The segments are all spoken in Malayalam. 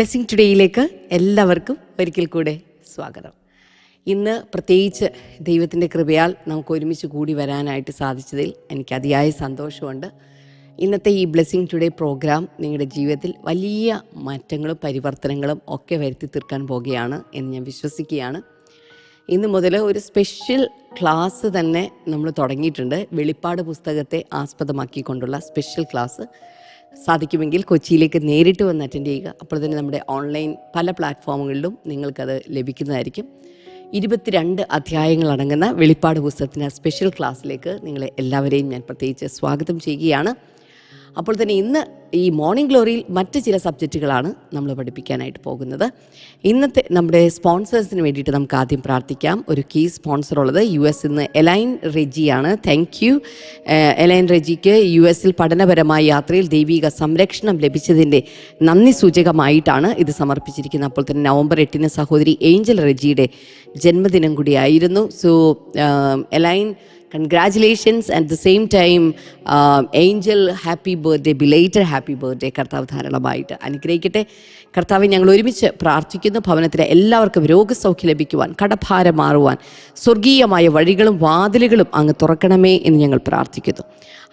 ബ്ലെസ്സിങ് ടുഡേയിലേക്ക് എല്ലാവർക്കും ഒരിക്കൽ കൂടെ സ്വാഗതം. ഇന്ന് പ്രത്യേകിച്ച് ദൈവത്തിന്റെ കൃപയാൽ നമുക്ക് ഒരുമിച്ച് കൂടി വരാനായിട്ട് സാധിച്ചതിൽ എനിക്ക് അതിയായ സന്തോഷമുണ്ട്. ഇന്നത്തെ ഈ ബ്ലെസ്സിങ് ടുഡേ പ്രോഗ്രാം നിങ്ങളുടെ ജീവിതത്തിൽ വലിയ മാറ്റങ്ങളും പരിവർത്തനങ്ങളും ഒക്കെ വരുത്തി തീർക്കാൻ പോകുകയാണ് എന്ന് ഞാൻ വിശ്വസിക്കുകയാണ്. ഇന്ന് മുതൽ ഒരു സ്പെഷ്യൽ ക്ലാസ് തന്നെ നമ്മൾ തുടങ്ങിയിട്ടുണ്ട്. വെളിപ്പാട് പുസ്തകത്തെ ആസ്പദമാക്കിക്കൊണ്ടുള്ള സ്പെഷ്യൽ ക്ലാസ് സാധിക്കുമെങ്കിൽ കൊച്ചിയിലേക്ക് നേരിട്ട് വന്ന് അറ്റൻഡ് ചെയ്യുക. അപ്പോൾ തന്നെ നമ്മുടെ ഓൺലൈൻ പല പ്ലാറ്റ്ഫോമുകളിലും നിങ്ങൾക്കത് ലഭിക്കുന്നതായിരിക്കും. ഇരുപത്തിരണ്ട് അധ്യായങ്ങൾ അടങ്ങുന്ന വെളിപ്പാട് പുസ്തകത്തിന് സ്പെഷ്യൽ ക്ലാസ്സിലേക്ക് നിങ്ങളെ എല്ലാവരെയും ഞാൻ പ്രത്യേകിച്ച് സ്വാഗതം ചെയ്യുകയാണ്. അപ്പോൾ തന്നെ ഇന്ന് ഈ മോർണിംഗ് ഗ്ലോറിയിൽ മറ്റ് ചില സബ്ജക്റ്റുകളാണ് നമ്മൾ പഠിപ്പിക്കാനായിട്ട് പോകുന്നത്. ഇന്നത്തെ നമ്മുടെ സ്പോൺസേഴ്സിന് വേണ്ടിയിട്ട് നമുക്ക് ആദ്യം പ്രാർത്ഥിക്കാം. ഒരു കീ സ്പോൺസർ ഉള്ളത് യു എസ് ഇന്ന് എലൈൻ റെജിയാണ്. താങ്ക് യു എലൈൻ റെജിക്ക് യു എസിൽ പഠനപരമായ യാത്രയിൽ ദൈവിക സംരക്ഷണം ലഭിച്ചതിന്റെ നന്ദി സൂചകമായിട്ടാണ് ഇത് സമർപ്പിച്ചിരിക്കുന്നത്. അപ്പോൾ തന്നെ നവംബർ എട്ടിന് സഹോദരി ഏഞ്ചൽ റെജിയുടെ ജന്മദിനം കൂടിയായിരുന്നു. So Elaine congratulations at the same time Angel happy birthday belated happy birthday കർത്താവ് ധാരാളമായിട്ട് അനുഗ്രഹിക്കട്ടെ. കർത്താവ് ഞങ്ങൾ ഒരുമിച്ച് പ്രാർത്ഥിക്കുന്നു. ഭവനത്തിലെ എല്ലാവർക്കും രോഗസൗഖ്യം ലഭിക്കുവാൻ കടഭാരം മാറുവാൻ സ്വർഗീയമായ വഴികളും വാതിലുകളും അങ്ങ് തുറക്കണമേ എന്ന് ഞങ്ങൾ പ്രാർത്ഥിക്കുന്നു.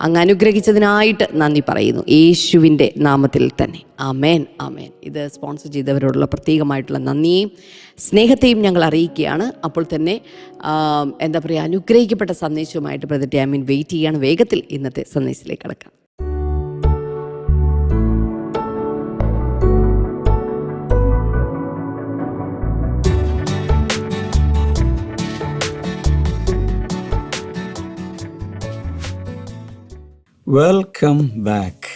അങ്ങ് അനുഗ്രഹിച്ചതിനായിട്ട് നന്ദി പറയുന്നു. യേശുവിന്റെ നാമത്തിൽ തന്നെ. ആമേൻ. ആമേൻ. ഇത് സ്പോൺസർ ചെയ്തവരോടുള്ള പ്രത്യേകമായിട്ടുള്ള നന്ദിയെയും സ്നേഹത്തെയും ഞങ്ങൾ അറിയിക്കുകയാണ്. അപ്പോൾ തന്നെ എന്താ പറയുക അനുഗ്രഹിക്കപ്പെട്ട സന്ദേശവുമായിട്ട് ബ്രദർ ഡാമിൻ വെയിറ്റ് ചെയ്യാണ്. വേഗത്തിൽ ഇന്നത്തെ സന്ദേശത്തിലേക്ക് കടക്കാം. വെൽക്കം ബാക്ക്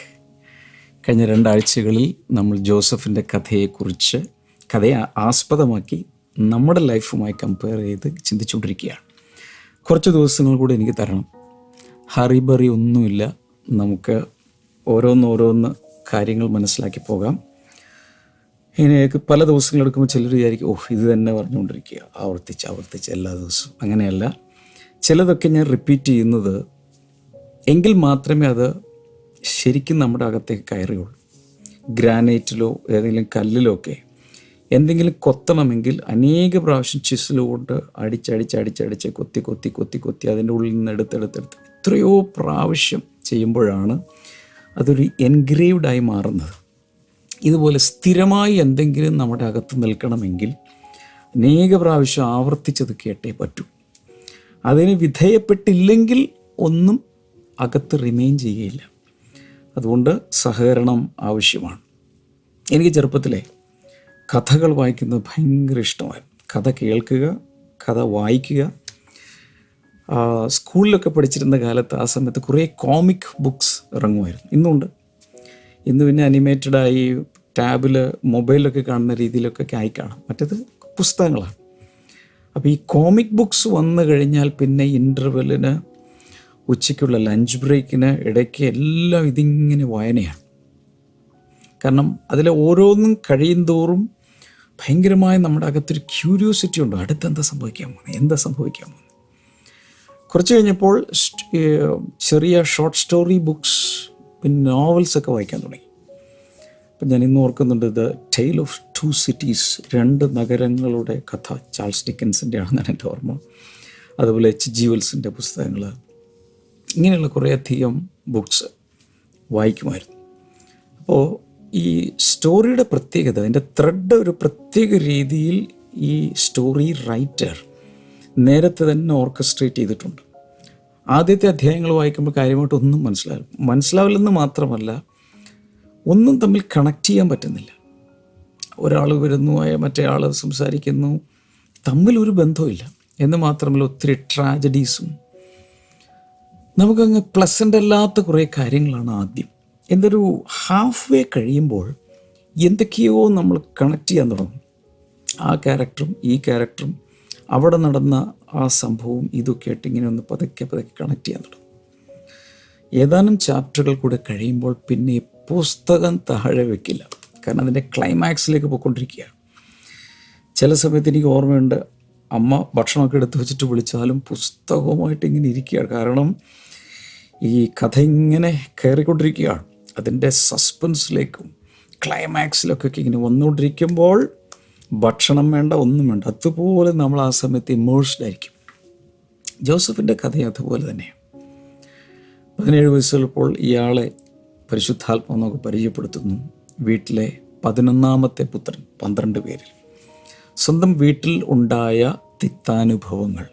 കഴിഞ്ഞ രണ്ടാഴ്ചകളിൽ നമ്മൾ ജോസഫിന്റെ കഥയെക്കുറിച്ച് കഥയെ ആസ്പദമാക്കി നമ്മുടെ ലൈഫുമായി കമ്പയർ ചെയ്ത് ചിന്തിച്ചുകൊണ്ടിരിക്കുകയാണ്. കുറച്ച് ദിവസങ്ങൾ കൂടി എനിക്ക് തരണം. ഹറിബറി ഒന്നുമില്ല. നമുക്ക് ഓരോന്നോരോന്ന് കാര്യങ്ങൾ മനസ്സിലാക്കി പോകാം. ഇതിനേക്ക് പല ദിവസങ്ങൾ എടുക്കുമ്പോൾ ചിലർ വിചാരിക്കും ഓഹ് ഇത് തന്നെ പറഞ്ഞുകൊണ്ടിരിക്കുക. ആവർത്തിച്ച് ആവർത്തിച്ച് എല്ലാ ദിവസവും. അങ്ങനെയല്ല. ചിലതൊക്കെ ഞാൻ റിപ്പീറ്റ് ചെയ്യുന്നത് എങ്കിൽ മാത്രമേ അത് ശരിക്കും നമ്മുടെ അകത്തേക്ക് കയറിയുള്ളൂ. ഗ്രാനൈറ്റിലോ ഏതെങ്കിലും കല്ലിലോ ഒക്കെ എന്തെങ്കിലും കൊത്തണമെങ്കിൽ അനേക പ്രാവശ്യം ചിസിലുകൊണ്ട് അടിച്ചടിച്ച് അടിച്ചടിച്ച് കൊത്തി കൊത്തി കൊത്തി കൊത്തി അതിന്റെ ഉള്ളിൽ നിന്ന് എടുത്തെടുത്തെടുത്ത് എത്രയോ പ്രാവശ്യം ചെയ്യുമ്പോഴാണ് അതൊരു എൻഗ്രേവ്ഡായി മാറുന്നത്. ഇതുപോലെ സ്ഥിരമായി എന്തെങ്കിലും നമ്മുടെ അകത്ത് നിൽക്കണമെങ്കിൽ അനേക പ്രാവശ്യം ആവർത്തിച്ചത് കേട്ടേ പറ്റൂ. അതിന് വിധേയപ്പെട്ടില്ലെങ്കിൽ ഒന്നും അകത്ത് റിമെയിൻ ചെയ്യുകയില്ല. അതുകൊണ്ട് സഹകരണം ആവശ്യമാണ്. എനിക്ക് ചെറുപ്പത്തിലെ കഥകൾ വായിക്കുന്നത് ഭയങ്കര ഇഷ്ടമായിരുന്നു കഥ കേൾക്കുക കഥ വായിക്കുക. സ്കൂളിലൊക്കെ പഠിച്ചിരുന്ന കാലത്ത് ആ സമയത്ത് കുറേ കോമിക് ബുക്സ് ഇറങ്ങുമായിരുന്നു. ഇന്നുണ്ട്. ഇന്ന് പിന്നെ അനിമേറ്റഡായി ടാബിൽ മൊബൈലൊക്കെ കാണുന്ന രീതിയിലൊക്കെ ആയി കാണാം. മറ്റേത് പുസ്തകങ്ങളാണ്. അപ്പോൾ ഈ കോമിക് ബുക്സ് വന്നു കഴിഞ്ഞാൽ പിന്നെ ഇന്റർവെല്ലിന് ഉച്ചയ്ക്കുള്ള ലഞ്ച് ബ്രേക്കിന് ഇടയ്ക്ക് എല്ലാം ഇതിങ്ങനെ വായനയാണ്. കാരണം അതിലെ ഓരോന്നും കഴിയും തോറും ഭയങ്കരമായ നമ്മുടെ അകത്തൊരു ക്യൂരിയോസിറ്റി ഉണ്ട്. അടുത്തെന്താ സംഭവിക്കാൻ പോകുന്നത് എന്താ സംഭവിക്കാൻ പോകുന്നത് കുറച്ച് കഴിഞ്ഞപ്പോൾ ചെറിയ ഷോർട്ട് സ്റ്റോറി ബുക്സ് പിന്നെ നോവൽസ് ഒക്കെ വായിക്കാൻ തുടങ്ങി. അപ്പം ഞാൻ ഇന്ന് ഓർക്കുന്നുണ്ട് the tale of two cities രണ്ട് നഗരങ്ങളുടെ കഥ. ചാൾസ് ഡിക്കൻസിന്റെ ആണെന്നാണ് എന്റെ ഓർമ്മ. അതുപോലെ എച്ച് ജി വെൽസിന്റെ പുസ്തകങ്ങൾ. ഇങ്ങനെയുള്ള കുറേയധികം ബുക്സ് വായിക്കുമായിരുന്നു. അപ്പോൾ ഈ സ്റ്റോറിയുടെ പ്രത്യേകത അതിന്റെ ത്രെഡ് ഒരു പ്രത്യേക രീതിയിൽ ഈ സ്റ്റോറി റൈറ്റർ നേരത്തെ തന്നെ ഓർക്കസ്ട്രേറ്റ് ചെയ്തിട്ടുണ്ട്. ആദ്യത്തെ അധ്യായങ്ങൾ വായിക്കുമ്പോൾ കാര്യമായിട്ടൊന്നും മനസ്സിലാവില്ല. മനസ്സിലാവില്ലെന്ന് മാത്രമല്ല ഒന്നും തമ്മിൽ കണക്ട് ചെയ്യാൻ പറ്റുന്നില്ല. ഒരാൾ വരുന്നു മറ്റേ ആൾ സംസാരിക്കുന്നു തമ്മിലൊരു ബന്ധവുമില്ല. എന്ന് മാത്രമല്ല ഒത്തിരി ട്രാജഡീസും നമുക്കങ്ങ് പ്ലസന്റ് അല്ലാത്ത കുറേ കാര്യങ്ങളാണ് ആദ്യം. എന്തൊരു ഹാഫ് വേ കഴിയുമ്പോൾ എന്തൊക്കെയോ നമ്മൾ കണക്ട് ചെയ്യാൻ തുടങ്ങും. ആ ക്യാരക്ടറും ഈ ക്യാരക്ടറും അവിടെ നടന്ന ആ സംഭവവും ഇതൊക്കെ ആയിട്ട് ഇങ്ങനെ ഒന്ന് പതുക്കെ പതുക്കെ കണക്ട് ചെയ്യാൻ തുടങ്ങും. ഏതാനും ചാപ്റ്ററുകൾ കൂടെ കഴിയുമ്പോൾ പിന്നെ പുസ്തകം താഴെ വെക്കില്ല. കാരണം അതിന്റെ ക്ലൈമാക്സിലേക്ക് പോയിക്കൊണ്ടിരിക്കുകയാണ്. ചില സമയത്ത് എനിക്ക് ഓർമ്മയുണ്ട് അമ്മ ഭക്ഷണമൊക്കെ എടുത്ത് വെച്ചിട്ട് വിളിച്ചാലും പുസ്തകവുമായിട്ട് ഇങ്ങനെ ഇരിക്കുകയാണ്. കാരണം ഈ കഥ ഇങ്ങനെ കയറിക്കൊണ്ടിരിക്കുകയാണ്. അതിന്റെ സസ്പെൻസിലേക്കും ക്ലൈമാക്സിലൊക്കെ ഇങ്ങനെ വന്നുകൊണ്ടിരിക്കുമ്പോൾ ഭക്ഷണം വേണ്ട ഒന്നും വേണ്ട. അതുപോലെ നമ്മൾ ആ സമയത്ത് ഇമേഴ്സ്ഡ് ആയിരിക്കും. ജോസഫിന്റെ കഥ അതുപോലെ തന്നെയാണ് പതിനേഴ് വയസ്സുള്ളപ്പോൾ ഇയാളെ പരിശുദ്ധാത്മാവെന്നൊക്കെ പരിചയപ്പെടുത്തുന്നു. വീട്ടിലെ പതിനൊന്നാമത്തെ പുത്രൻ പന്ത്രണ്ട് പേരിൽ. സ്വന്തം വീട്ടിൽ ഉണ്ടായ തിക്താനുഭവങ്ങൾ.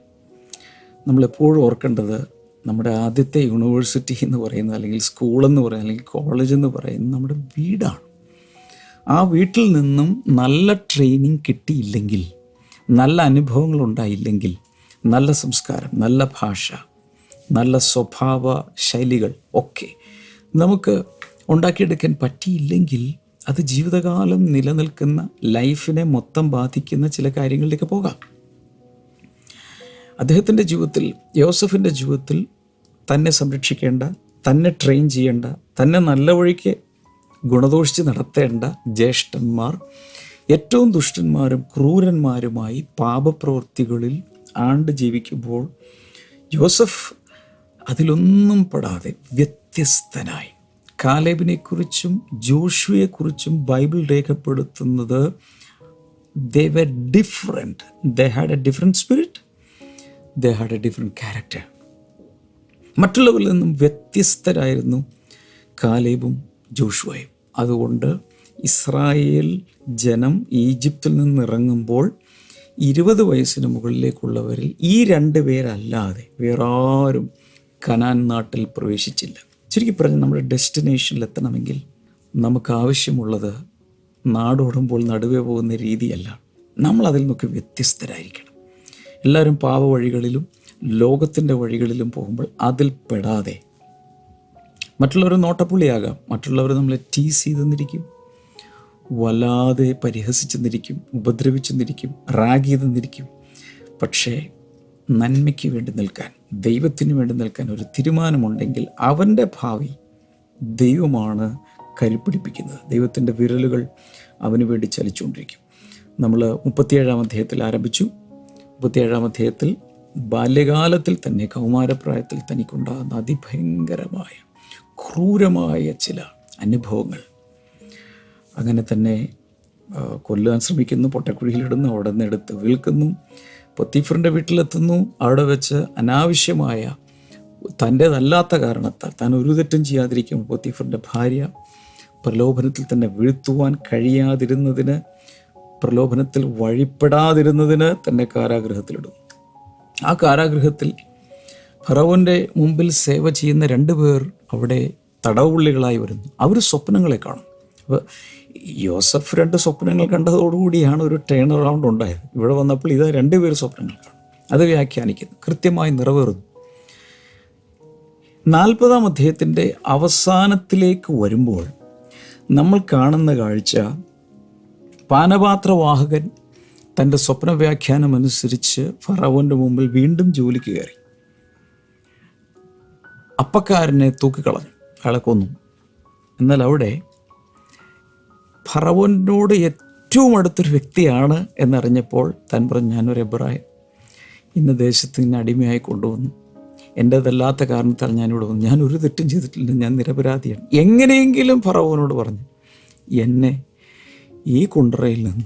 നമ്മളെപ്പോഴും ഓർക്കേണ്ടത് നമ്മുടെ ആദ്യത്തെ യൂണിവേഴ്സിറ്റി എന്ന് പറയുന്നത് അല്ലെങ്കിൽ സ്കൂളെന്ന് പറയുന്നത് അല്ലെങ്കിൽ കോളേജ് എന്ന് പറയുന്നത് നമ്മുടെ വീടാണ്. ആ വീട്ടിൽ നിന്നും നല്ല ട്രെയിനിങ് കിട്ടിയില്ലെങ്കിൽ നല്ല അനുഭവങ്ങൾ ഉണ്ടായില്ലെങ്കിൽ നല്ല സംസ്കാരം നല്ല ഭാഷ നല്ല സ്വഭാവ ശൈലികൾ ഒക്കെ നമുക്ക് ഉണ്ടാക്കിയെടുക്കാൻ പറ്റിയില്ലെങ്കിൽ അത് ജീവിതകാലം നിലനിൽക്കുന്ന ലൈഫിനെ മൊത്തം ബാധിക്കുന്ന ചില കാര്യങ്ങളിലേക്ക് പോകാം. അദ്ദേഹത്തിന്റെ ജീവിതത്തിൽ യോസഫിന്റെ ജീവിതത്തിൽ തന്നെ സംരക്ഷിക്കേണ്ട തന്നെ ട്രെയിൻ ചെയ്യേണ്ട തന്നെ നല്ല വഴിക്ക് ഗുണദോഷിച്ച് നടത്തേണ്ട ജ്യേഷ്ഠന്മാർ ഏറ്റവും ദുഷ്ടന്മാരും ക്രൂരന്മാരുമായി പാപപ്രവൃത്തികളിൽ ആണ്ട് ജീവിക്കുമ്പോൾ യോസഫ് അതിലൊന്നും പെടാതെ വ്യത്യസ്തനായി. കാലേബിനെക്കുറിച്ചും ജോഷുവെക്കുറിച്ചും ബൈബിൾ രേഖപ്പെടുത്തുന്നത് they were different they had a different spirit they had a different character മറ്റുള്ളവരിൽ നിന്നും വ്യത്യസ്തരായിരുന്നു കാലേബും ജോഷുവയും. അതുകൊണ്ട് ഇസ്രായേൽ ജനം ഈജിപ്തിൽ നിന്ന് ഇറങ്ങുമ്പോൾ ഇരുപത് വയസ്സിന് മുകളിലേക്കുള്ളവരിൽ ഈ രണ്ട് പേരല്ലാതെ വേറെ ആരും കനാൻ നാട്ടിൽ പ്രവേശിച്ചില്ല. ചുരുക്കി പറഞ്ഞ് നമ്മുടെ ഡെസ്റ്റിനേഷനിൽ എത്തണമെങ്കിൽ നമുക്ക് ആവശ്യമുള്ളത് നാടോടുമ്പോൾ നടുവേ പോകുന്ന രീതിയല്ല. നമ്മൾ അതിൽ നിന്നൊക്കെ വ്യത്യസ്തരായിരിക്കണം. എല്ലാവരും പാവ വഴികളിലും ലോകത്തിന്റെ വഴികളിലും പോകുമ്പോൾ അതിൽ പെടാതെ. മറ്റുള്ളവർ നോട്ടപ്പുള്ളിയാകാം. മറ്റുള്ളവർ നമ്മളെ ടീസ് ചെയ്തെന്നിരിക്കും. വല്ലാതെ പരിഹസിച്ചെന്നിരിക്കും. ഉപദ്രവിച്ചെന്നിരിക്കും. റാഗ് ചെയ്തെന്നിരിക്കും. പക്ഷേ നന്മയ്ക്ക് വേണ്ടി നിൽക്കാൻ ദൈവത്തിന് വേണ്ടി നിൽക്കാൻ ഒരു തീരുമാനമുണ്ടെങ്കിൽ അവന്റെ ഭാവി ദൈവമാണ് കരുപ്പിടിപ്പിക്കുന്നത് ദൈവത്തിന്റെ വിരലുകൾ അവന് വേണ്ടി ചലിച്ചുകൊണ്ടിരിക്കും. നമ്മൾ മുപ്പത്തിയേഴാം അധ്യായത്തിൽ ആരംഭിച്ചു. മുപ്പത്തിയേഴാം അധ്യായത്തിൽ ബാല്യകാലത്തിൽ തന്നെ കൗമാരപ്രായത്തിൽ തനിക്കുണ്ടാകുന്ന അതിഭയങ്കരമായ ക്രൂരമായ ചില അനുഭവങ്ങൾ. അങ്ങനെ തന്നെ കൊല്ലാൻ ശ്രമിക്കുന്നു പൊട്ടക്കുഴിയിലിടുന്നു അവിടെ നിന്ന് എടുത്ത് വിൽക്കുന്നു പൊത്തീഫറിന്റെ വീട്ടിലെത്തുന്നു. അവിടെ വെച്ച് അനാവശ്യമായ തന്റേതല്ലാത്ത കാരണത്താൽ താൻ ഒരു തെറ്റും ചെയ്യാതിരിക്കുമ്പോൾ പൊത്തീഫറിന്റെ ഭാര്യ പ്രലോഭനത്തിൽ തന്നെ വീഴ്ത്തുവാൻ കഴിയാതിരുന്നതിന് പ്രലോഭനത്തിൽ വഴിപ്പെടാതിരുന്നതിന് തന്നെ കാരാഗ്രഹത്തിലിടും ആ കാരാഗ്രഹത്തിൽ ഫറവോന്റെ മുമ്പിൽ സേവ ചെയ്യുന്ന രണ്ട് പേർ അവിടെ തടവുള്ളികളായി വരുന്നു. അവർ സ്വപ്നങ്ങളെ കാണും. അപ്പോൾ യോസഫ് രണ്ട് സ്വപ്നങ്ങൾ കണ്ടതോടുകൂടിയാണ് ഒരു ടേൺ അറൗണ്ട് ഉണ്ടായത്. ഇവിടെ വന്നപ്പോൾ ഇത് രണ്ടുപേർ സ്വപ്നങ്ങൾ കാണും. അത് വ്യാഖ്യാനിക്കുന്നു. കൃത്യമായി നിറവേറുന്നു. നാൽപ്പതാം അധ്യായത്തിന്റെ അവസാനത്തിലേക്ക് വരുമ്പോൾ നമ്മൾ കാണുന്ന കാഴ്ച പാനപാത്രവാഹകൻ തന്റെ സ്വപ്ന വ്യാഖ്യാനം അനുസരിച്ച് ഫറവോന്റെ മുമ്പിൽ വീണ്ടും ജോലിക്ക് കയറി. അപ്പക്കാരനെ തൂക്കിക്കളഞ്ഞു. അയാളെ കൊന്നു. എന്നാൽ അവിടെ ഫറവോനോട് ഏറ്റവും അടുത്തൊരു വ്യക്തിയാണ് എന്നറിഞ്ഞപ്പോൾ താൻ പറഞ്ഞു ഞാനൊരു അഭിപ്രായം ഇന്ന ദേശത്ത് ഇന്ന് അടിമയായി കൊണ്ടുവന്നു. എന്റെതല്ലാത്ത കാരണത്താൽ ഞാനിവിടെ വന്നു. ഞാൻ ഒരു തെറ്റും ചെയ്തിട്ടില്ല. ഞാൻ നിരപരാധിയാണ്. എങ്ങനെയെങ്കിലും ഫറവോനോട് പറഞ്ഞു എന്നെ ഈ കുണ്ടറയിൽ നിന്ന്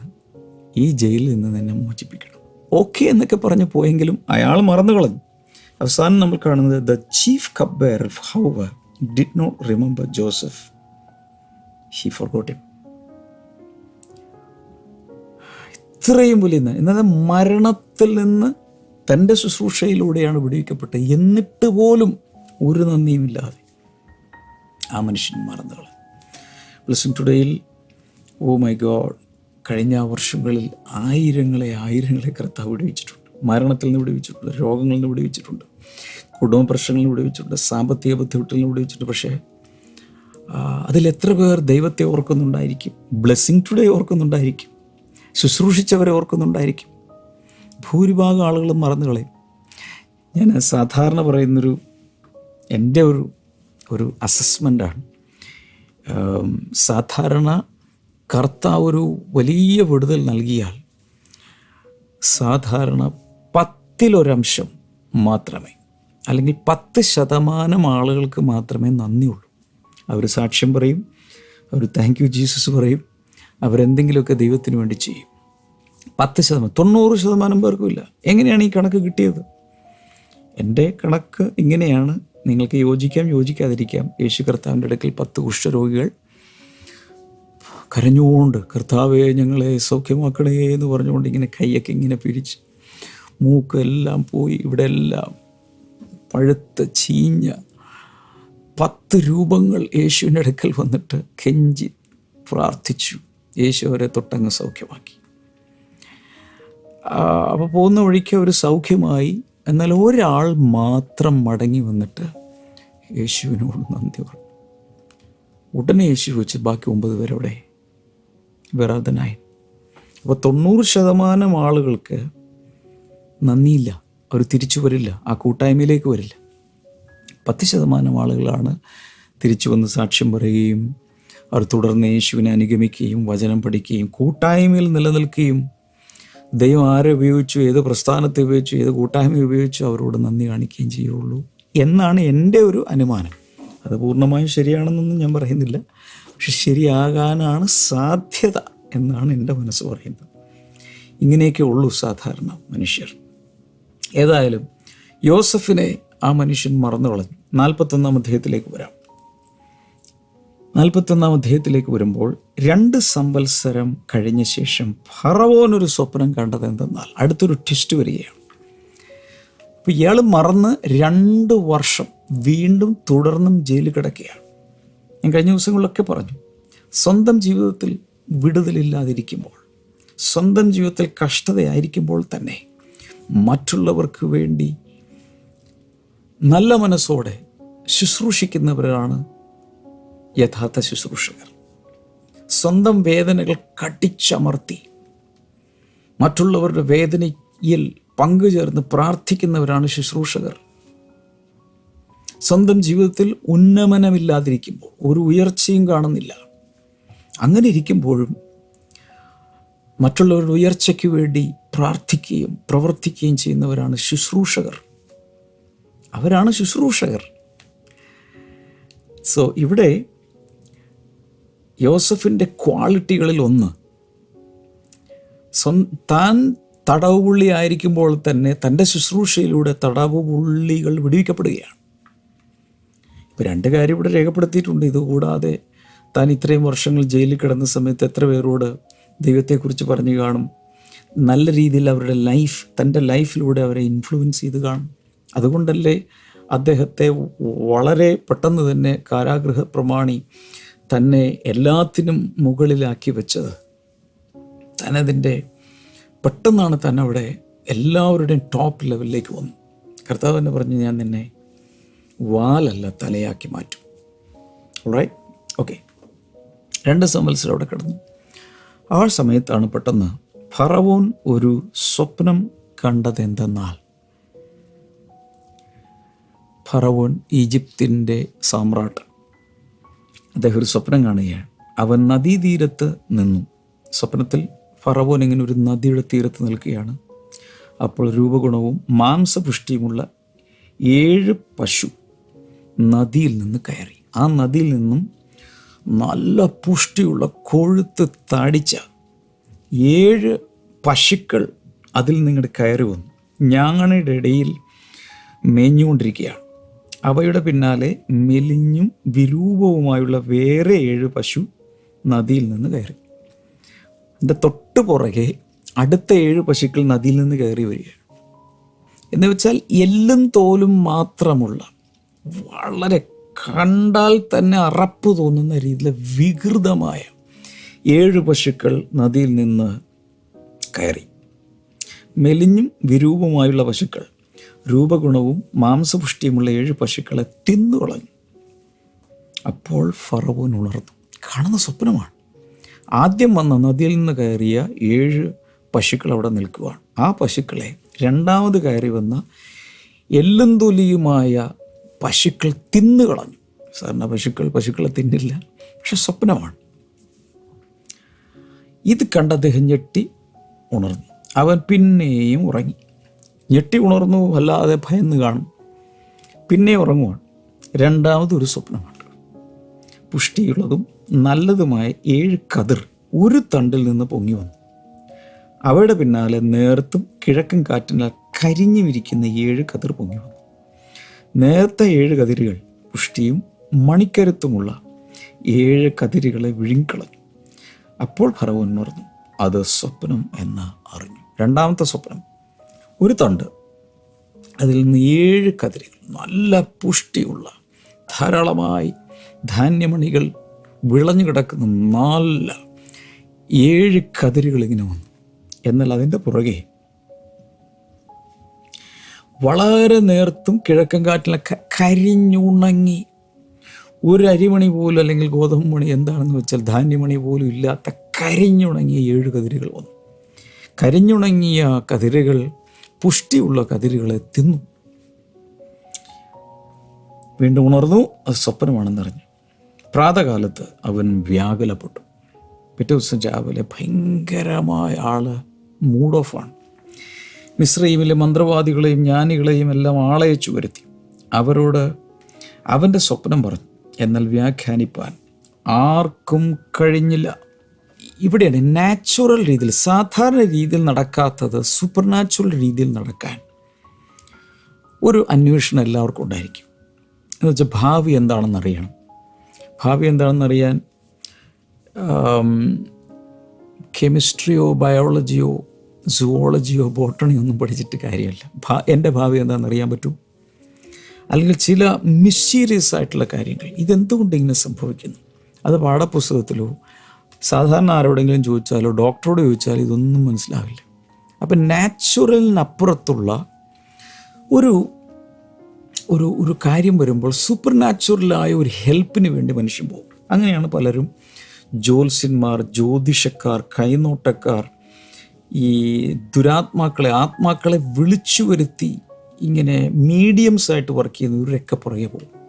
ഈ ജയിലിൽ നിന്ന് തന്നെ മോചിപ്പിക്കണം. ഓക്കെ എന്നൊക്കെ പറഞ്ഞു പോയെങ്കിലും അയാൾ മറന്നു കളഞ്ഞു. അവസാനം നമ്മൾ കാണുന്നത് the chief cupbearer did not remember Joseph. He forgot ഇത്രയും വലിയ എന്നാൽ മരണത്തിൽ നിന്ന് തന്റെ ശുശ്രൂഷയിലൂടെയാണ് വിടുവിക്കപ്പെട്ടത് എന്നിട്ട് പോലും ഒരു നന്ദിയുമില്ലാതെ ആ മനുഷ്യൻ മറന്നു കളഞ്ഞു. ബ്ലസ്സിംഗ് ടുഡേയിൽ ഓ മൈ ഗോഡ് കഴിഞ്ഞ വർഷങ്ങളിൽ ആയിരങ്ങളെ ആയിരങ്ങളെ കർത്താവ് വിടുവിച്ചിട്ടുണ്ട്. മരണത്തിൽ നിന്ന് വിടുവിച്ചിട്ടുണ്ട് രോഗങ്ങളിൽ നിന്ന് വിടുവിച്ചിട്ടുണ്ട് കുടുംബ പ്രശ്നങ്ങളിൽ നിന്ന് വിടുവിച്ചിട്ടുണ്ട് സാമ്പത്തിക ബുദ്ധിമുട്ടിൽ നിന്ന് വിടുവിച്ചിട്ടുണ്ട്. പക്ഷേ എത്ര പേർ ദൈവത്തെ ഓർക്കുന്നുണ്ടായിരിക്കും ബ്ലെസ്സിങ് ടുഡേ ഓർക്കുന്നുണ്ടായിരിക്കും ശുശ്രൂഷിച്ചവരെ ഓർക്കുന്നുണ്ടായിരിക്കും. ഭൂരിഭാഗം ആളുകളും മറന്നു കളയും. ഞാൻ സാധാരണ പറയുന്നൊരു എന്റെ ഒരു ഒരു അസസ്മെന്റാണ് സാധാരണ കർത്താവ് ഒരു വലിയ വിടുതൽ നൽകിയാൽ സാധാരണ പത്തിലൊരംശം മാത്രമേ അല്ലെങ്കിൽ പത്ത് ശതമാനം ആളുകൾക്ക് മാത്രമേ നന്ദിയുള്ളൂ. അവർ സാക്ഷ്യം പറയും അവർ താങ്ക് യു ജീസസ് പറയും അവരെന്തെങ്കിലുമൊക്കെ ദൈവത്തിന് വേണ്ടി ചെയ്യും. പത്ത് ശതമാനം തൊണ്ണൂറ് ശതമാനം പേർക്കും ഇല്ല എങ്ങനെയാണ് ഈ കണക്ക് കിട്ടിയത്? എന്റെ കണക്ക് ഇങ്ങനെയാണ്. നിങ്ങൾക്ക് യോജിക്കാം യോജിക്കാതിരിക്കാം. യേശു കർത്താവിന്റെ അടുക്കൽ പത്ത് കുഷ്ഠരോഗികൾ കരഞ്ഞുകൊണ്ട് കർത്താവെ ഞങ്ങളെ സൗഖ്യമാക്കണേ എന്ന് പറഞ്ഞുകൊണ്ട് ഇങ്ങനെ കൈയൊക്കെ ഇങ്ങനെ പിരിച്ച് മൂക്ക് എല്ലാം പോയി. ഇവിടെ എല്ലാം പഴുത്ത ചീഞ്ഞ പത്ത് രൂപങ്ങൾ യേശുവിന്റെ അടുക്കൽ വന്നിട്ട് കെഞ്ചി പ്രാർത്ഥിച്ചു. യേശു അവരെ തൊട്ടങ്ങ് സൗഖ്യമാക്കി. അപ്പോൾ പോകുന്ന വഴിക്ക് അവർ സൗഖ്യമായി. എന്നാൽ ഒരാൾ മാത്രം മടങ്ങി വന്നിട്ട് യേശുവിനോട് നന്ദി പറഞ്ഞു. ഉടനെ യേശു വെച്ച് ബാക്കി ഒമ്പത് പേരവിടെ? വെറാതനായി അപ്പോൾ തൊണ്ണൂറ് ശതമാനം ആളുകൾക്ക് നന്ദിയില്ല. അവർ തിരിച്ചു വരില്ല. ആ കൂട്ടായ്മയിലേക്ക് വരില്ല. പത്ത് ശതമാനം ആളുകളാണ് തിരിച്ചു വന്ന് സാക്ഷ്യം പറയുകയും അവർ തുടർന്ന് യേശുവിനെ അനുഗമിക്കുകയും വചനം പഠിക്കുകയും കൂട്ടായ്മയിൽ നിലനിൽക്കുകയും ദൈവം ആരെ ഉപയോഗിച്ചു ഏത് പ്രസ്ഥാനത്തെ ഉപയോഗിച്ചു ഏത് കൂട്ടായ്മ ഉപയോഗിച്ചു അവരോട് നന്ദി കാണിക്കുകയും ചെയ്യുള്ളൂ. എന്നാണ് എന്റെ ഒരു അനുമാനം. അത് പൂർണമായും ശരിയാണെന്നൊന്നും ഞാൻ പറയുന്നില്ല. പക്ഷെ ശരിയാകാനാണ് സാധ്യത എന്നാണ് എന്റെ മനസ്സ് പറയുന്നത്. ഇങ്ങനെയൊക്കെ ഉള്ളൂ സാധാരണ മനുഷ്യർ. ഏതായാലും യോസഫിനെ ആ മനുഷ്യൻ മറന്നു കളഞ്ഞു. നാൽപ്പത്തൊന്നാം അധ്യായത്തിലേക്ക് വരാം. നാൽപ്പത്തൊന്നാം അധ്യായത്തിലേക്ക് വരുമ്പോൾ രണ്ട് സംവത്സരം കഴിഞ്ഞ ശേഷം ഫറവോൻ ഒരു സ്വപ്നം കണ്ടത് എന്തെന്നാൽ അടുത്തൊരു ട്വിസ്റ്റ് വരികയാണ്. അപ്പോൾ ഇയാൾ മറന്ന് രണ്ട് വർഷം വീണ്ടും തുടർന്നും ജയിലിൽ കിടക്കുകയാണ്. ഞാൻ കഴിഞ്ഞ ദിവസങ്ങളിലൊക്കെ പറഞ്ഞു സ്വന്തം ജീവിതത്തിൽ വിടുതലില്ലാതിരിക്കുമ്പോൾ സ്വന്തം ജീവിതത്തിൽ കഷ്ടതയായിരിക്കുമ്പോൾ തന്നെ മറ്റുള്ളവർക്ക് വേണ്ടി നല്ല മനസ്സോടെ ശുശ്രൂഷിക്കുന്നവരാണ് യഥാർത്ഥ ശുശ്രൂഷകർ. സ്വന്തം വേദനകൾ കടിച്ചമർത്തി മറ്റുള്ളവരുടെ വേദനയിൽ പങ്കുചേർന്ന് പ്രാർത്ഥിക്കുന്നവരാണ് ശുശ്രൂഷകർ. സ്വന്തം ജീവിതത്തിൽ ഉന്നമനമില്ലാതിരിക്കുമ്പോൾ ഒരു ഉയർച്ചയും കാണുന്നില്ല. അങ്ങനെ ഇരിക്കുമ്പോഴും മറ്റുള്ളവരുടെ ഉയർച്ചയ്ക്ക് വേണ്ടി പ്രാർത്ഥിക്കുകയും പ്രവർത്തിക്കുകയും ചെയ്യുന്നവരാണ് ശുശ്രൂഷകർ. അവരാണ് ശുശ്രൂഷകർ. സോ ഇവിടെ യോസഫിന്റെ ക്വാളിറ്റികളിൽ ഒന്ന്. സ്വ താൻ തടവുപുള്ളി ആയിരിക്കുമ്പോൾ തന്നെ തന്റെ ശുശ്രൂഷയിലൂടെ തടവുപുള്ളികൾ വിടുവിക്കപ്പെടുകയാണ്. ഇപ്പോൾ രണ്ട് കാര്യം ഇവിടെ രേഖപ്പെടുത്തിയിട്ടുണ്ട്. ഇതുകൂടാതെ താൻ ഇത്രയും വർഷങ്ങൾ ജയിലിൽ കിടന്ന സമയത്ത് എത്ര പേരോട് ദൈവത്തെക്കുറിച്ച് പറഞ്ഞു കാണും? നല്ല രീതിയിൽ അവരുടെ ലൈഫ് തന്റെ ലൈഫിലൂടെ അവരെ ഇൻഫ്ലുവൻസ് ചെയ്ത് കാണും. അതുകൊണ്ടല്ലേ അദ്ദേഹത്തെ വളരെ പെട്ടെന്ന് തന്നെ കാരാഗ്രഹ പ്രമാണി തന്നെ എല്ലാത്തിനും മുകളിലാക്കി വെച്ചത്. തനതിന്റെ പെട്ടെന്നാണ് തന്നെ അവിടെ എല്ലാവരുടെയും ടോപ്പ് ലെവലിലേക്ക് വന്നു. കർത്താവ് തന്നെ പറഞ്ഞു ഞാൻ നിന്നെ വാലല്ല തലയാക്കി മാറ്റും. റൈറ്റ് ഓക്കെ രണ്ട് സംവത്സരം അവിടെ കിടന്നു. ആ സമയത്താണ് പെട്ടെന്ന് ഫറവോൻ ഒരു സ്വപ്നം കണ്ടതെന്തെന്നാൽ ഫറവോൻ ഈജിപ്തിന്റെ സാമ്രാട്ട്. അദ്ദേഹം ഒരു സ്വപ്നം കാണുകയാണ്. അവൻ നദീതീരത്ത് നിന്നു. സ്വപ്നത്തിൽ ഫറവോൻ ഇങ്ങനെ ഒരു നദിയുടെ തീരത്ത് നിൽക്കുകയാണ്. അപ്പോൾ രൂപഗുണവും മാംസപുഷ്ടിയുമുള്ള ഏഴ് പശു നദിയിൽ നിന്ന് കയറി. ആ നദിയിൽ നിന്നും നല്ല പുഷ്ടിയുള്ള കൊഴുത്ത് തടിച്ച ഏഴ് പശുക്കൾ അതിൽ നിങ്ങടെ കയറി വന്നു. ഞങ്ങളുടെ ഇടയിൽ മേഞ്ഞുകൊണ്ടിരിക്കുകയാണ്. അവയുടെ പിന്നാലെ മെലിഞ്ഞും വിരൂപവുമായുള്ള വേറെ ഏഴ് പശു നദിയിൽ നിന്ന് കയറി. എന്റെ തൊട്ട് പുറകെ അടുത്ത ഏഴ് പശുക്കൾ നദിയിൽ നിന്ന് കയറി വരികയാണ്. എന്ന് വെച്ചാൽ എല്ലും തോലും മാത്രമുള്ള വളരെ കണ്ടാൽ തന്നെ അറപ്പ് തോന്നുന്ന രീതിയിൽ വികൃതമായ ഏഴ് പശുക്കൾ നദിയിൽ നിന്ന് കയറി. മെലിഞ്ഞും വിരൂപമായുള്ള പശുക്കൾ രൂപഗുണവും മാംസപുഷ്ടിയുമുള്ള ഏഴ് പശുക്കളെ തിന്നുകളഞ്ഞു അപ്പോൾ ഫറവോൻ ഉണർന്നു. കാണുന്ന സ്വപ്നമാണ്. ആദ്യം വന്ന നദിയിൽ നിന്ന് കയറിയ ഏഴ് പശുക്കൾ അവിടെ നിൽക്കുവാണ്. ആ പശുക്കളെ രണ്ടാമത് കയറി വന്ന എല്ലും തൊലിയുമായ പശുക്കൾ തിന്നുകളഞ്ഞു സാറിന് പശുക്കൾ പശുക്കളെ തിന്നില്ല. പക്ഷെ സ്വപ്നമാണ്. ഇത് കണ്ട അദ്ദേഹം ഞെട്ടി ഉണർന്നു. അവൻ പിന്നെയും ഉറങ്ങി. ഞെട്ടി ഉണർന്നു വല്ലാതെ ഭയന്ന് കാണും. പിന്നെ ഉറങ്ങുവാണ് രണ്ടാമതൊരു സ്വപ്നമാണ് പുഷ്ടിയുള്ളതും നല്ലതുമായ ഏഴ് കതിർ ഒരു തണ്ടിൽ നിന്ന് പൊങ്ങി വന്നു. അവയുടെ പിന്നാലെ നേർത്തും കിഴക്കും കാറ്റിനാൽ കരിഞ്ഞുമിരിക്കുന്ന ഏഴ് കതിർ പൊങ്ങി വന്നു. നേർത്ത ഏഴ് കതിരുകൾ പുഷ്ടിയും മണിക്കരുത്തുമുള്ള ഏഴ് കതിരുകളെ വിഴുങ്ങിക്കളഞ്ഞു. അപ്പോൾ ഫറവോൻ മറന്നു അത് സ്വപ്നം എന്ന് അറിഞ്ഞു. രണ്ടാമത്തെ സ്വപ്നം ഒരു തണ്ട്. അതിൽ നിന്ന് ഏഴ് കതിരുകൾ നല്ല പുഷ്ടിയുള്ള ധാരാളമായി ധാന്യമണികൾ വിളഞ്ഞു കിടക്കുന്ന നല്ല ഏഴ് കതിരുകൾ ഇങ്ങനെ വന്നു. എന്നാൽ അതിന്റെ പുറകെ വളരെ നേർത്തും കിഴക്കൻ കാറ്റിലൊക്കെ കരിഞ്ഞുണങ്ങി ഒരു അരിമണി പോലും അല്ലെങ്കിൽ ഗോതമ്പ് മണി എന്താണെന്ന് വെച്ചാൽ ധാന്യമണി പോലും ഇല്ലാത്ത കരിഞ്ഞുണങ്ങിയ ഏഴ് കതിരുകൾ വന്നു. കരിഞ്ഞുണങ്ങിയ കതിരുകൾ പുഷ്ടിയുള്ള കതിരുകളെ തിന്നു. വീണ്ടും ഉണർന്നു അത് സ്വപ്നമാണെന്നറിഞ്ഞു. പ്രാതകാലത്ത് അവൻ വ്യാകുലപ്പെട്ടു. പിറ്റേ ദിവസം രാവിലെ ഭയങ്കരമായ ആൾ മൂഡ് ഓഫാണ് മിശ്രയിമിലെ മന്ത്രവാദികളെയും ജ്ഞാനികളെയും എല്ലാം ആളയച്ചു വരുത്തി. അവരോട് അവന്റെ സ്വപ്നം പറഞ്ഞു എന്നാൽ വ്യാഖ്യാനിപ്പാൻ ആർക്കും കഴിഞ്ഞില്ല. ഇവിടെയാണ് നാച്ചുറൽ രീതിയിൽ സാധാരണ രീതിയിൽ നടക്കാത്തത് സൂപ്പർ നാച്ചുറൽ രീതിയിൽ നടക്കാൻ ഒരു അന്വേഷണം എല്ലാവർക്കും ഉണ്ടായിരിക്കും. എന്ന് വെച്ചാൽ ഭാവി എന്താണെന്ന് അറിയണം. ഭാവി എന്താണെന്ന് അറിയാൻ കെമിസ്ട്രിയോ ബയോളജിയോ സുവോളജിയോ ബോട്ടണിയോ ഒന്നും പഠിച്ചിട്ട് കാര്യമില്ല. ഭാ എന്റെ ഭാവി എന്താണെന്ന് അറിയാൻ പറ്റും അല്ലെങ്കിൽ ചില മിസ്റ്റീരിയസ് ആയിട്ടുള്ള കാര്യങ്ങൾ. ഇതെന്തുകൊണ്ട് ഇങ്ങനെ സംഭവിക്കുന്നു? അത് പാഠപുസ്തകത്തിലോ സാധാരണ ആരോടെങ്കിലും ചോദിച്ചാലോ ഡോക്ടറോട് ചോദിച്ചാലോ ഇതൊന്നും മനസ്സിലാവില്ല. അപ്പം നാച്ചുറലിനപ്പുറത്തുള്ള ഒരു ഒരു ഒരു കാര്യം വരുമ്പോൾ സൂപ്പർ നാച്ചുറലായ ഒരു ഹെൽപ്പിന് വേണ്ടി മനുഷ്യൻ പോകും. അങ്ങനെയാണ് പലരും ജ്യോത്സ്യന്മാർ ജ്യോതിഷക്കാർ കൈനോട്ടക്കാർ ഈ ദുരാത്മാക്കളെ ആത്മാക്കളെ വിളിച്ചു വരുത്തി ഇങ്ങനെ മീഡിയംസ് ആയിട്ട് വർക്ക് ചെയ്യുന്ന ഒരു രക്ക പുറകെ പോകും.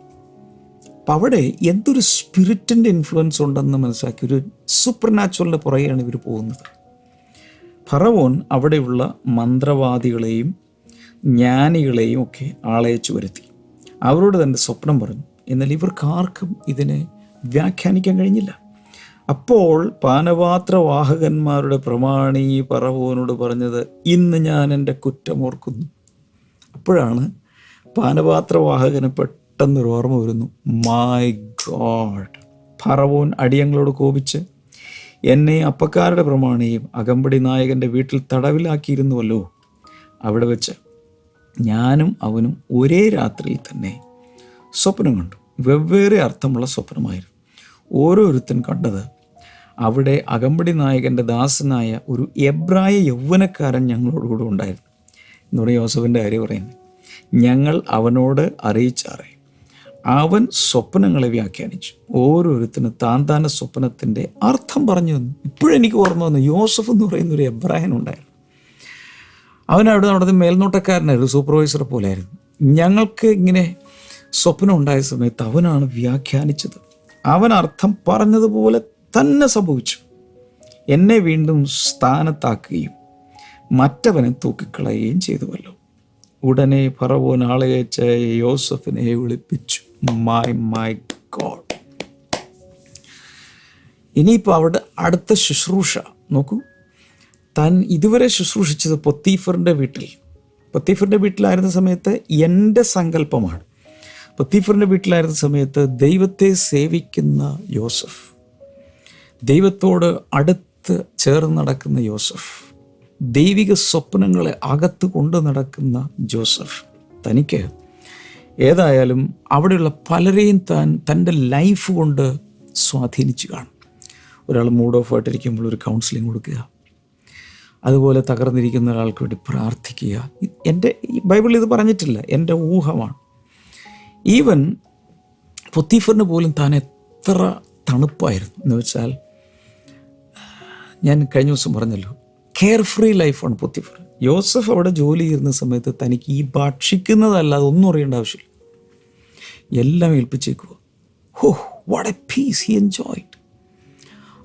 അപ്പം അവിടെ എന്തൊരു സ്പിരിറ്റിന്റെ ഇൻഫ്ലുവൻസ് ഉണ്ടെന്ന് മനസ്സിലാക്കി ഒരു സൂപ്പർ നാച്ചുറലിന്റെ പുറകെയാണ് ഇവർ പോകുന്നത്. ഫറവോൻ അവിടെയുള്ള മന്ത്രവാദികളെയും ജ്ഞാനികളെയും ഒക്കെ ആളയച്ചു വരുത്തി. അവരോട് തന്റെ സ്വപ്നം പറഞ്ഞു എന്നാൽ ഇവർക്ക് ആർക്കും ഇതിനെ വ്യാഖ്യാനിക്കാൻ കഴിഞ്ഞില്ല. അപ്പോൾ പാനപാത്രവാഹകന്മാരുടെ പ്രമാണി പറവോനോട് പറഞ്ഞത് ഇന്ന് ഞാൻ എന്റെ കുറ്റമോർക്കുന്നു അപ്പോഴാണ് പാനപാത്രവാഹകന് പെട്ടെന്നൊരു ഓർമ്മ വരുന്നു. മൈ ഗോഡ് ഫറവോൻ അടിയങ്ങളോട് കോപിച്ച് എന്നെ അപ്പക്കാരുടെ പ്രമാണിയും അകമ്പടി നായകന്റെ വീട്ടിൽ തടവിലാക്കിയിരുന്നുവല്ലോ. അവിടെ വെച്ച് ഞാനും അവനും ഒരേ രാത്രിയിൽ തന്നെ സ്വപ്നം കണ്ടു. വെവ്വേറെ അർത്ഥമുള്ള സ്വപ്നമായിരുന്നു. ഓരോരുത്തൻ കണ്ടത് അവിടെ അകമ്പടി നായകന്റെ ദാസനായ ഒരു എബ്രായ യൗവനക്കാരൻ ഞങ്ങളോടുകൂടെ ഉണ്ടായിരുന്നു. എന്ന് പറയും യോസഫിന്റെ കാര്യം പറയുന്നത് ഞങ്ങൾ അവനോട് അറിയിച്ചാറേ. അവൻ സ്വപ്നങ്ങളെ വ്യാഖ്യാനിച്ചു. ഓരോരുത്തരും താൻ താന്റെ സ്വപ്നത്തിന്റെ അർത്ഥം പറഞ്ഞു തന്നു. ഇപ്പോഴെനിക്ക് ഓർമ്മ വന്നു. യോസഫ് എന്ന് പറയുന്ന ഒരു എബ്രാഹിൻ ഉണ്ടായിരുന്നു. അവൻ അവിടെ അവിടുത്തെ മേൽനോട്ടക്കാരനായിരുന്നു സൂപ്പർവൈസറെ പോലെയായിരുന്നു ഞങ്ങൾക്ക് ഇങ്ങനെ സ്വപ്നം ഉണ്ടായ സമയത്ത് അവനാണ് വ്യാഖ്യാനിച്ചത്. അവൻ അർത്ഥം പറഞ്ഞതുപോലെ തന്നെ സംഭവിച്ചു. എന്നെ വീണ്ടും സ്ഥാനത്താക്കുകയും മറ്റവനെ തൂക്കിക്കളയുകയും ചെയ്തുവല്ലോ. ഉടനെ ഫറവോൻ ആളയച്ച യോസഫിനെ വിളിപ്പിച്ചു. മൈ മൈ ഗോഡ് ഇനിയിപ്പോൾ അവിടെ അടുത്ത ശുശ്രൂഷ. നോക്കൂ. താൻ ഇതുവരെ ശുശ്രൂഷിച്ചത് പൊത്തീഫറിന്റെ വീട്ടിൽ. പൊത്തീഫറിന്റെ വീട്ടിലായിരുന്ന സമയത്ത് എന്റെ സങ്കല്പമാണ്. പൊത്തീഫറിന്റെ വീട്ടിലായിരുന്ന സമയത്ത് ദൈവത്തെ സേവിക്കുന്ന യോസഫ്. ദൈവത്തോട് അടുത്ത് ചേർന്ന് നടക്കുന്ന യോസഫ് ദൈവിക സ്വപ്നങ്ങളെ അകത്ത് കൊണ്ട് നടക്കുന്ന ജോസഫ് തനിക്ക് ഏതായാലും അവിടെയുള്ള പലരെയും താൻ തന്റെ ലൈഫ് കൊണ്ട് സ്വാധീനിച്ചു കാണും. ഒരാൾ മൂഡ് ഓഫ് ആയിട്ടിരിക്കുമ്പോൾ ഒരു കൗൺസിലിംഗ് കൊടുക്കുക അതുപോലെ തകർന്നിരിക്കുന്ന ഒരാൾക്ക് വേണ്ടി പ്രാർത്ഥിക്കുക. എന്റെ ഈ ബൈബിളിൽ ഇത് പറഞ്ഞിട്ടില്ല എന്റെ ഊഹമാണ്. ഈവൻ പൊത്തീഫറിന് പോലും താൻ എത്ര തണുപ്പായിരുന്നു. എന്ന് വെച്ചാൽ ഞാൻ കഴിഞ്ഞ ദിവസം പറഞ്ഞല്ലോ കെയർ ഫ്രീ ലൈഫാണ് പൊത്തിഫർ യോസഫ് അവിടെ ജോലി ചെയ്യുന്ന സമയത്ത് തനിക്ക് ഈ ഭക്ഷിക്കുന്നതല്ലാതെ ഒന്നും അറിയേണ്ട ആവശ്യമില്ല. എല്ലാം ഏൽപ്പിച്ചേക്കുക. ഹോ what a peace he enjoyed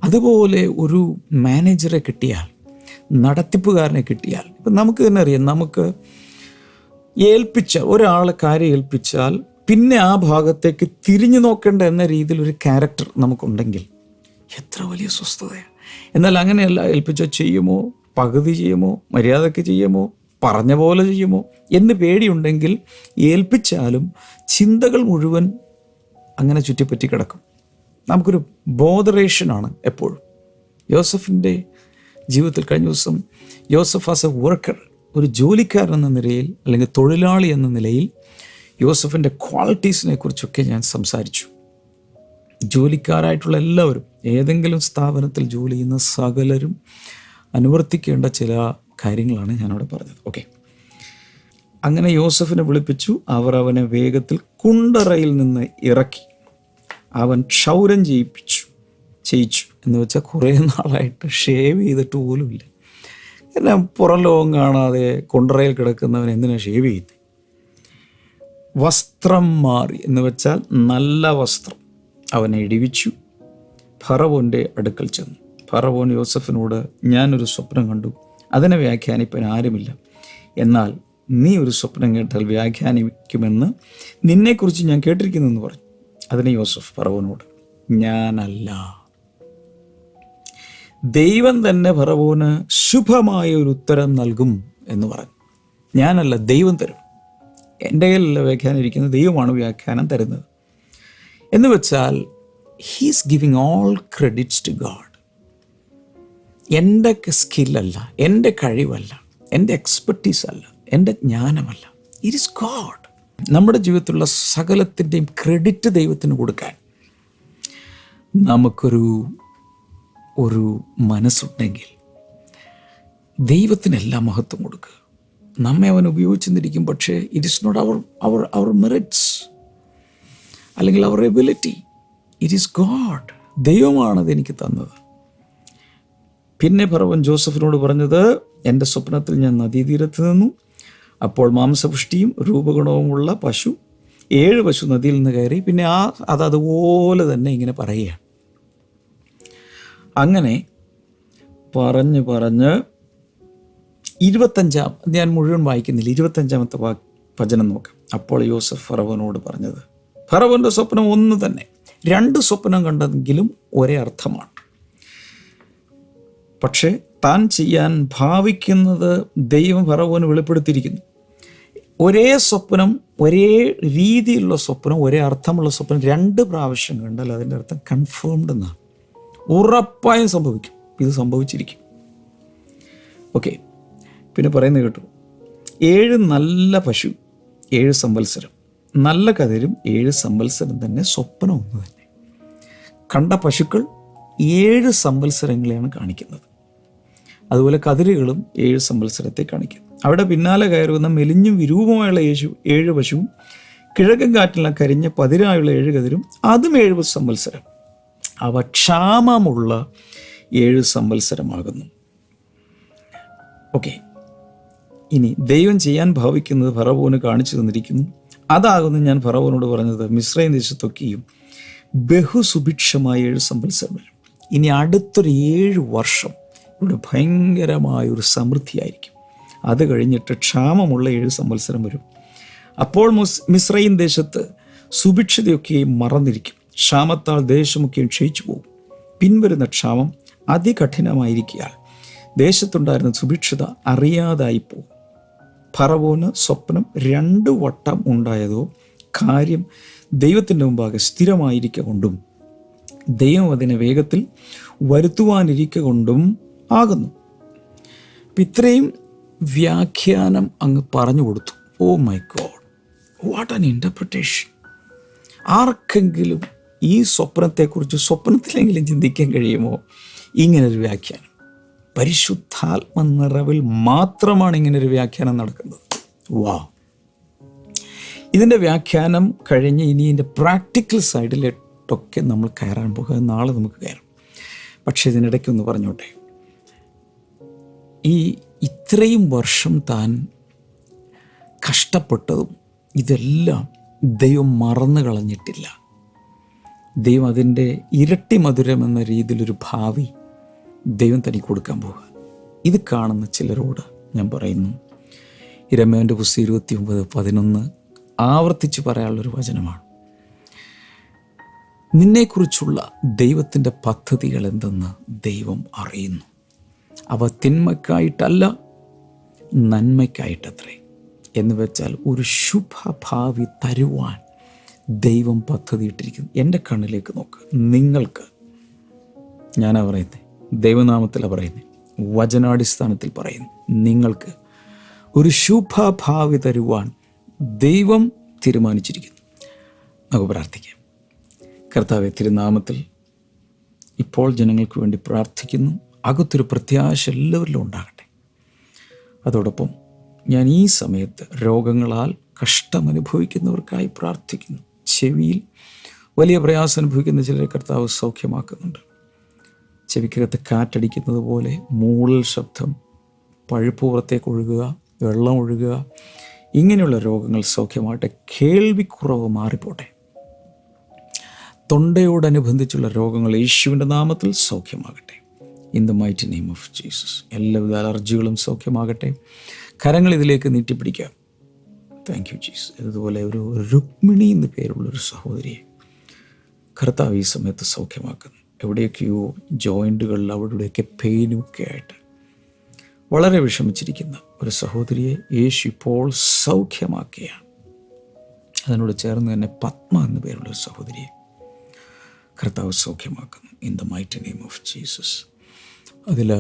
അതുപോലെ ഒരു മാനേജറെ കിട്ടിയാൽ നടത്തിപ്പുകാരനെ കിട്ടിയാൽ ഇപ്പം നമുക്ക് തന്നെ അറിയാം നമുക്ക് ഏൽപ്പിച്ച ഒരാളെ കാര്യം ഏൽപ്പിച്ചാൽ പിന്നെ ആ ഭാഗത്തേക്ക് തിരിഞ്ഞു നോക്കേണ്ട എന്ന രീതിയിൽ ഒരു ക്യാരക്ടർ നമുക്കുണ്ടെങ്കിൽ എത്ര വലിയ സ്വസ്ഥതയാണ്. എന്നാൽ അങ്ങനെയല്ല ഏൽപ്പിച്ച ചെയ്യുമോ? പകുതി ചെയ്യുമോ? മര്യാദയ്ക്ക് ചെയ്യുമോ? പറഞ്ഞ പോലെ ചെയ്യുമോ? എന്ന് പേടിയുണ്ടെങ്കിൽ ഏൽപ്പിച്ചാലും ചിന്തകൾ മുഴുവൻ അങ്ങനെ ചുറ്റിപ്പറ്റി കിടക്കും. നമുക്കൊരു ബോധറേഷനാണ് എപ്പോഴും. യോസഫിന്റെ ജീവിതത്തിൽ കഴിഞ്ഞ ദിവസം യോസഫ് ആസ് എ വർക്കർ ഒരു ജോലിക്കാരൻ എന്ന നിലയിൽ അല്ലെങ്കിൽ തൊഴിലാളി എന്ന നിലയിൽ യോസഫിന്റെ ക്വാളിറ്റീസിനെ കുറിച്ചൊക്കെ ഞാൻ സംസാരിച്ചു. ജോലിക്കാരായിട്ടുള്ള എല്ലാവരും ഏതെങ്കിലും സ്ഥാപനത്തിൽ ജോലി ചെയ്യുന്ന സകലരും അനുവർത്തിക്കേണ്ട ചില കാര്യങ്ങളാണ് ഞാനവിടെ പറഞ്ഞത്. ഓക്കെ അങ്ങനെ യോസഫിനെ വിളിപ്പിച്ചു. അവർ അവനെ വേഗത്തിൽ കുണ്ടറയിൽ നിന്ന് ഇറക്കി. അവൻ ക്ഷൗരം ചെയ്യിപ്പിച്ചു ചെയ്യിച്ചു എന്ന് വെച്ചാൽ കുറേ നാളായിട്ട് ഷേവ് ചെയ്തിട്ട് പോലുമില്ല എല്ലാം പുറം ലോകം കാണാതെ കുണ്ടറയിൽ കിടക്കുന്നവൻ എന്തിനാണ് ഷേവ് ചെയ്യുന്നത് വസ്ത്രം മാറി എന്ന് വെച്ചാൽ നല്ല വസ്ത്രം. അവനെ ഇടിവിച്ചു. ഫറവോന്റെ അടുക്കൽ ചെന്നു. ഫറവോൻ യോസഫിനോട് ഞാനൊരു സ്വപ്നം കണ്ടു. അതിനെ വ്യാഖ്യാനിപ്പാൻ ആരുമില്ല. എന്നാൽ നീ ഒരു സ്വപ്നം കേട്ടാൽ വ്യാഖ്യാനിക്കുമെന്ന് നിന്നെക്കുറിച്ച് ഞാൻ കേട്ടിരിക്കുന്നു എന്ന് പറഞ്ഞു. അതിന് യോസഫ് ഫറവോനോട് ഞാനല്ല. ദൈവം തന്നെ ഫറവോന് ശുഭമായ ഒരു ഉത്തരം നൽകും എന്ന് പറഞ്ഞു. ഞാനല്ല ദൈവം തരും. എന്റെ കയ്യിലല്ല വ്യാഖ്യാനം ഇരിക്കുന്നത് ദൈവമാണ് വ്യാഖ്യാനം തരുന്നത്. എന്ന് വെച്ചാൽ he's giving all credits to God എന്റെ സ്കില്ലല്ല എന്റെ കഴിവല്ല എന്റെ എക്സ്പെർട്ടീസ് അല്ല എന്റെ ജ്ഞാനമല്ല. ഇറ്റ് ഇസ് ഗാഡ് നമ്മുടെ ജീവിതത്തിലുള്ള സകലത്തിന്റെയും ക്രെഡിറ്റ് ദൈവത്തിന് കൊടുക്കാൻ നമുക്കൊരു ഒരു മനസ്സുണ്ടെങ്കിൽ ദൈവത്തിന് എല്ലാ മഹത്വം കൊടുക്കുക. നമ്മെ അവൻ ഉപയോഗിച്ചെന്നിരിക്കും പക്ഷേ it is not our our our merits അല്ലെങ്കിൽ our ability it is God ദൈവമാണ് എനിക്ക് തന്നത്. പിന്നെ പറവൻ ജോസഫിനോട് പറഞ്ഞത് എന്റെ സ്വപ്നത്തിൽ ഞാൻ നദീതീരത്ത് നിന്നു. അപ്പോൾ മാംസപുഷ്ടിയും രൂപഗുണവുമുള്ള പശു ഏഴ് പശു നദിയിൽ നിന്ന് കയറി. പിന്നെ ആ അത് അതുപോലെ തന്നെ ഇങ്ങനെ പറയുകയാണ്. അങ്ങനെ പറഞ്ഞ് പറഞ്ഞ് ഇരുപത്തഞ്ചാം ഞാൻ മുഴുവൻ വായിക്കുന്നില്ല ഇരുപത്തഞ്ചാമത്തെ വാ വചനം നോക്കാം. അപ്പോൾ യോസഫ് ഫറവനോട് പറഞ്ഞത് ഫറവന്റെ സ്വപ്നം ഒന്ന് തന്നെ. രണ്ട് സ്വപ്നം കണ്ടെങ്കിലും ഒരേ അർത്ഥമാണ്. പക്ഷേ താൻ ചെയ്യാൻ ഭാവിക്കുന്നത് ദൈവം ഫറവോന് വെളിപ്പെടുത്തിയിരിക്കുന്നു. ഒരേ സ്വപ്നം ഒരേ രീതിയിലുള്ള സ്വപ്നം ഒരേ അർത്ഥമുള്ള സ്വപ്നം രണ്ട് പ്രാവശ്യം കണ്ടാൽ അതിന്റെ അർത്ഥം കൺഫേംഡ് എന്നാണ്. ഉറപ്പായും സംഭവിക്കും. ഇത് സംഭവിച്ചിരിക്കും. ഓക്കെ പിന്നെ പറയുന്നത് കേട്ടു. ഏഴ് നല്ല പശു ഏഴ് സംവത്സരം. നല്ല കതിരും ഏഴ് സംവത്സരം തന്നെ സ്വപ്നം ഒന്ന് തന്നെ. കണ്ട പശുക്കൾ ഏഴ് സംവത്സരങ്ങളെയാണ് കാണിക്കുന്നത്. അതുപോലെ കതിരുകളും ഏഴ് സംവത്സരത്തെ കാണിക്കും. അവിടെ പിന്നാലെ കയറുന്ന മെലിഞ്ഞും വിരൂപമായുള്ള യേശു ഏഴ് പശുവും കിഴക്കൻ കാറ്റിലെ കരിഞ്ഞ പതിരായുള്ള ഏഴ് കതിരും അതും ഏഴ് സംവത്സരം. അവ ക്ഷാമമുള്ള ഏഴ് സംവത്സരമാകുന്നു. ഓക്കെ. ഇനി ദൈവം ചെയ്യാൻ ഭാവിക്കുന്നത് ഫറവോന് കാണിച്ചു തന്നിരിക്കുന്നു. അതാകുന്നു ഞാൻ ഫറവോനോട് പറഞ്ഞത് മിശ്രൈൻ ദേശത്തൊക്കെയും ബഹുസുഭിക്ഷമായ ഏഴ് സംവത്സരം വരും. ഇനി അടുത്തൊരു ഏഴ് വർഷം ഇവിടെ ഭയങ്കരമായൊരു സമൃദ്ധിയായിരിക്കും. അത് കഴിഞ്ഞിട്ട് ക്ഷാമമുള്ള ഏഴ് സംവത്സരം വരും. അപ്പോൾ മുസ് മിശ്രൈൻ ദേശത്ത് സുഭിക്ഷതയൊക്കെയും മറന്നിരിക്കും. ക്ഷാമത്താൽ ദേശമൊക്കെയും ക്ഷയിച്ചു പോകും. പിൻവരുന്ന ക്ഷാമം അതികഠിനമായിരിക്കാൽ ദേശത്തുണ്ടായിരുന്ന സുഭിക്ഷത അറിയാതായി പോകും. ഫറവോന് സ്വപ്നം രണ്ട് വട്ടം ഉണ്ടായതോ കാര്യം ദൈവത്തിന്റെ മുമ്പാകെ സ്ഥിരമായിരിക്കുക കൊണ്ടും ദൈവം അതിനെ വേഗത്തിൽ വരുത്തുവാനിരിക്ക കൊണ്ടും ആകുന്നു. അപ്പം ഇത്രയും വ്യാഖ്യാനം അങ്ങ് പറഞ്ഞു കൊടുത്തു. ഓ my God what an interpretation ആർക്കെങ്കിലും ഈ സ്വപ്നത്തെക്കുറിച്ച് സ്വപ്നത്തിലെങ്കിലും ചിന്തിക്കാൻ കഴിയുമോ? ഇങ്ങനൊരു വ്യാഖ്യാനം. പരിശുദ്ധാത്മ നിറവിൽ മാത്രമാണ് ഇങ്ങനെ ഒരു വ്യാഖ്യാനം നടക്കുന്നത്. വാ. ഇതിന്റെ വ്യാഖ്യാനം കഴിഞ്ഞ് ഇനി ഇതിന്റെ പ്രാക്ടിക്കൽ സൈഡിലോട്ടൊക്കെ നമ്മൾ കയറാൻ പോകുക നാളെ നമുക്ക് കയറും. പക്ഷേ ഇതിനിടയ്ക്ക് ഒന്ന് പറഞ്ഞോട്ടെ. ഈ ഇത്രയും വർഷം താൻ കഷ്ടപ്പെട്ടതും ഇതെല്ലാം ദൈവം മറന്നു കളഞ്ഞിട്ടില്ല. ദൈവം അതിന്റെ ഇരട്ടി മധുരം എന്ന രീതിയിലൊരു ഭാവി ദൈവം തനിക്ക് കൊടുക്കാൻ പോകുക ഇത് കാണുന്ന ചിലരോട് ഞാൻ പറയുന്നു ഇരമേന്റെ പുസ്തകം ഇരുപത്തി ഒമ്പത് പതിനൊന്ന് ആവർത്തിച്ച് പറയാനുള്ളൊരു വചനമാണ്. നിന്നെക്കുറിച്ചുള്ള ദൈവത്തിന്റെ പദ്ധതികൾ എന്തെന്ന് ദൈവം അറിയുന്നു. അവ തിന്മക്കായിട്ടല്ല നന്മയ്ക്കായിട്ടത്രേ. എന്ന് വെച്ചാൽ ഒരു ശുഭഭാവി തരുവാൻ ദൈവം പദ്ധതിയിട്ടിരിക്കുന്നു. എന്റെ കണ്ണിലേക്ക് നോക്ക് നിങ്ങൾക്ക് ഞാനാ പറയുന്നത് ദൈവനാമത്തിലാണ് പറയുന്നത് വചനാടിസ്ഥാനത്തിൽ പറയുന്നു. നിങ്ങൾക്ക് ഒരു ശുഭഭാവി തരുവാൻ ദൈവം തീരുമാനിച്ചിരിക്കുന്നു. നമുക്ക് പ്രാർത്ഥിക്കാം. കർത്താവെ തിരുനാമത്തിൽ ഇപ്പോൾ ജനങ്ങൾക്ക് വേണ്ടി പ്രാർത്ഥിക്കുന്നു. അകത്തൊരു പ്രത്യാശ എല്ലാവരിലും ഉണ്ടാകട്ടെ. അതോടൊപ്പം ഞാൻ ഈ സമയത്ത് രോഗങ്ങളാൽ കഷ്ടമനുഭവിക്കുന്നവർക്കായി പ്രാർത്ഥിക്കുന്നു. ചെവിയിൽ വലിയ പ്രയാസം അനുഭവിക്കുന്ന ചിലരെ കർത്താവ് സൗഖ്യമാക്കുന്നുണ്ട്. ചെവിക്കകത്ത് കാറ്റടിക്കുന്നത് പോലെ മൂളൽ ശബ്ദം പഴുപ്പ് പുറത്തേക്ക് ഒഴുകുക വെള്ളം ഒഴുകുക ഇങ്ങനെയുള്ള രോഗങ്ങൾ സൗഖ്യമാകട്ടെ കേൾവിക്കുറവ് മാറിപ്പോട്ടെ. തൊണ്ടയോടനുബന്ധിച്ചുള്ള രോഗങ്ങൾ യേശുവിന്റെ നാമത്തിൽ സൗഖ്യമാകട്ടെ. In the might name of Jesus എല്ലാവിധ അലർജികളും സൗഖ്യമാകട്ടെ. കരങ്ങൾ ഇതിലേക്ക് നീട്ടിപ്പിടിക്കാം താങ്ക് യു ജീസസ് ഇതുപോലെ ഒരു രുക്മിണി എന്ന് പേരുള്ളൊരു സഹോദരിയെ കർത്താവ് ഈ സമയത്ത് സൗഖ്യമാക്കുന്നു. എവിടെയൊക്കെയോ ജോയിന്റുകളിൽ അവിടെയൊക്കെ പെയിനും ഒക്കെ ആയിട്ട് വളരെ വിഷമിച്ചിരിക്കുന്ന ഒരു സഹോദരിയെ യേശു ഇപ്പോൾ സൗഖ്യമാക്കുകയാണ്. അതിനോട് ചേർന്ന് തന്നെ പത്മ എന്ന പേരുള്ള ഒരു സഹോദരിയെ കർത്താവ് സൗഖ്യമാക്കുന്നു. In the might name of Jesus അതിൽ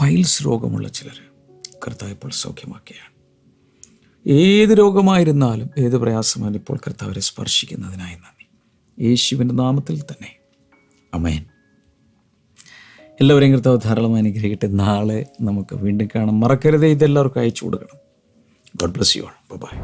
പൈൽസ് രോഗമുള്ള ചിലർ കർത്താവ് ഇപ്പോൾ സൗഖ്യമാക്കുകയാണ്. ഏത് രോഗമായിരുന്നാലും ഏത് പ്രയാസമായാലും ഇപ്പോൾ കർത്താവരെ സ്പർശിക്കുന്നതിനായി നന്ദി. യേശുവിന്റെ നാമത്തിൽ തന്നെ. അമയൻ എല്ലാവരെയും കർത്താവ് ധാരാളമായി അനുഗ്രഹിക്കട്ടെ. നാളെ നമുക്ക് വീണ്ടും കാണാം. മറക്കരുതേ ഇതെല്ലാവർക്കും അയച്ചു കൊടുക്കണം. God bless you by